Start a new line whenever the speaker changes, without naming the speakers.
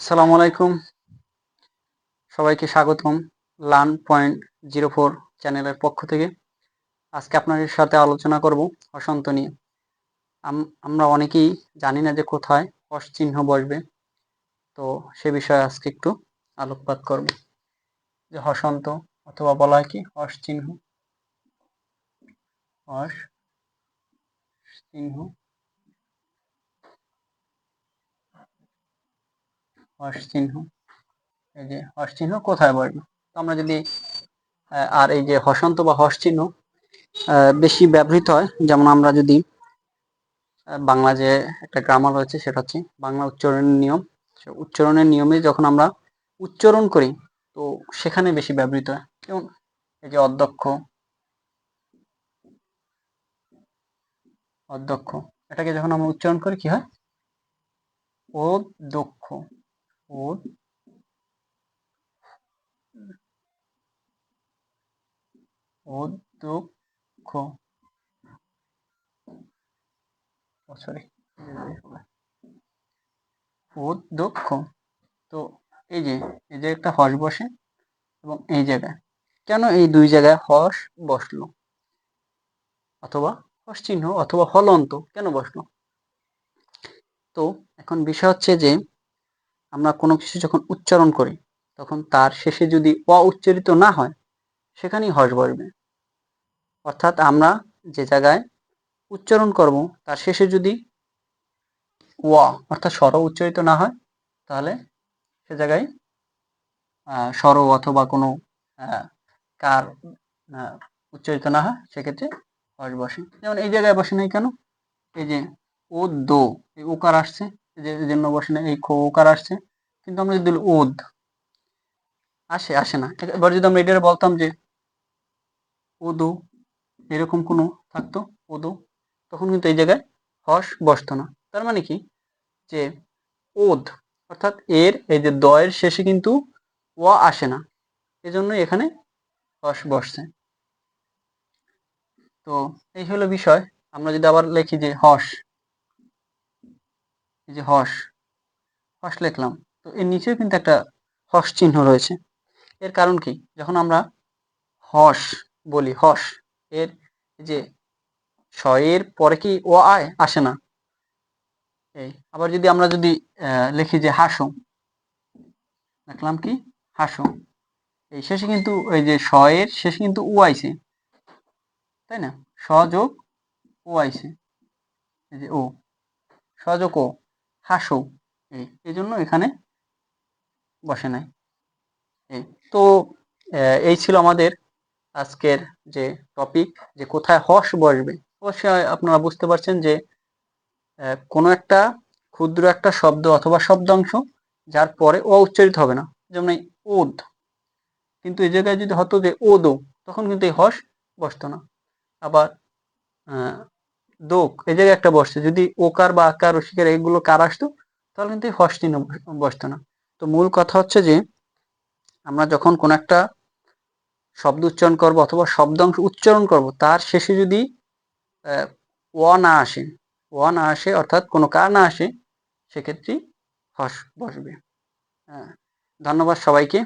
আসসালামু আলাইকুম। সবাইকে স্বাগতম লার্ন পয়েন্ট জিরো ফোর চ্যানেলের পক্ষ থেকে। আজকে আপনাদের সাথে আলোচনা করব হসন্ত নিয়ে। আম- আমরা অনেকেই জানি না যে কোথায় চিহ্ন বসবে। তো সে বিষয়ে আজকে একটু আলোকপাত করব। যে হসন্ত অথবা বলা হয় কি চিহ্ন। চিহ্ন। হস চিহ্ন এই যে হস চিহ্ন কোথায় বসবে তো আমরা যদি আর এই যে হসন্ত বা হস চিহ্ন বেশি ব্যবহৃত হয়, যেমন আমরা যদি বাংলা যে একটা গ্রামার রয়েছে, সেটা হচ্ছে বাংলা উচ্চারণের নিয়ম। উচ্চারণের নিয়মে যখন আমরা উচ্চারণ করি, তো সেখানে বেশি ব্যবহৃত হয়। যেমন এই যে অধ্যক্ষ। অধ্যক্ষ। এটাকে যখন আমরা উচ্চারণ করি, কি হয়? অধ্যক্ষ। ও অধ্যক্ষ সরি অধ্যক্ষ তো এই যে এই যে একটা হস বসে এবং এই জায়গায়। কেন এই দুই জায়গায় হস বসল? অথবা হস চিহ্ন অথবা হলন্ত কেন বসল? তো এখন বিষয় হচ্ছে যে আমরা কোনো কিছু যখন উচ্চারণ করি, তখন তার শেষে যদি অ উচ্চারিত না হয়, সেখানেই হস বসবে। অর্থাৎ আমরা যে জায়গায় উচ্চারণ করব, তার শেষে যদি ওয়া অর্থাৎ স্বর উচ্চারিত না হয়, তাহলে সে জায়গায় স্বর অথবা কোনো কার উচ্চারিত না হয়, সেক্ষেত্রে হস বসে। যেমন এই জায়গায় বসে নাই কেন? এই যে ও, দো, এই ওকার আসছে। এই যে জন্য বসে না, এই খো ওকার আসছে। কিন্তু আমরা যদি ওদ আসে আসে না। এবার যদি আমরা এটা বলতাম যে ওদো এরকম কোনো থাকতো ওদো তখন কিন্তু এই জায়গায় হস বসতো না। তার মানে কি? যে ওদ অর্থাৎ এর, এই যে দয়ের শেষে কিন্তু ও আসে না। এজন্য এখানে হস বসছে। তো এই হলো বিষয়। আমরা যদি আবার লিখি যে হস এই যে হস হস লিখলাম। তো এর নিচেও কিন্তু একটা হস চিহ্ন রয়েছে। এর কারণ কি? যখন আমরা হস বলি, হস, এর যে এর পরে কি ও আয় আসে না? এই, আবার যদি আমরা যদি লিখি যে হাসো, লিখলাম কি? হাসো। এই শেষে কিন্তু ওই যে এর শেষে কিন্তু উ আইছে। তাই না? সযোগ ও আইছে। এই যে ও সযোগ ও। হাসো। এই জন্য এখানে বসে নাই। তো এই ছিল আমাদের আজকের যে টপিক যে কোথায় হস বসবে। অবশ্যই আপনারা বুঝতে পারছেন যে কোনো একটা ক্ষুদ্র একটা শব্দ অথবা শব্দাংশ যার পরে ও উচ্চারিত হবে না। যেমন এই ওদ। কিন্তু এই জায়গায় যদি হতো যে ওদো, তখন কিন্তু এই হস বসতো না। আবার দোক এই জায়গায় একটা বসছে। যদি ওকার বা আকার রসিকার এগুলো কার আসতো, তাহলে কিন্তু এই হস চিহ্ন বসতো না। তো মূল কথা হচ্ছে যে, আমরা যখন কোন একটা শব্দ উচ্চারণ করব অথবা শব্দাংশ উচ্চারণ করব, তার শেষে যদি ও না আসে, ও না আসে, অর্থাৎ কোনো কার না আসে, সেক্ষেত্রেই হস বসবে। হ্যাঁ ধন্যবাদ সবাইকে।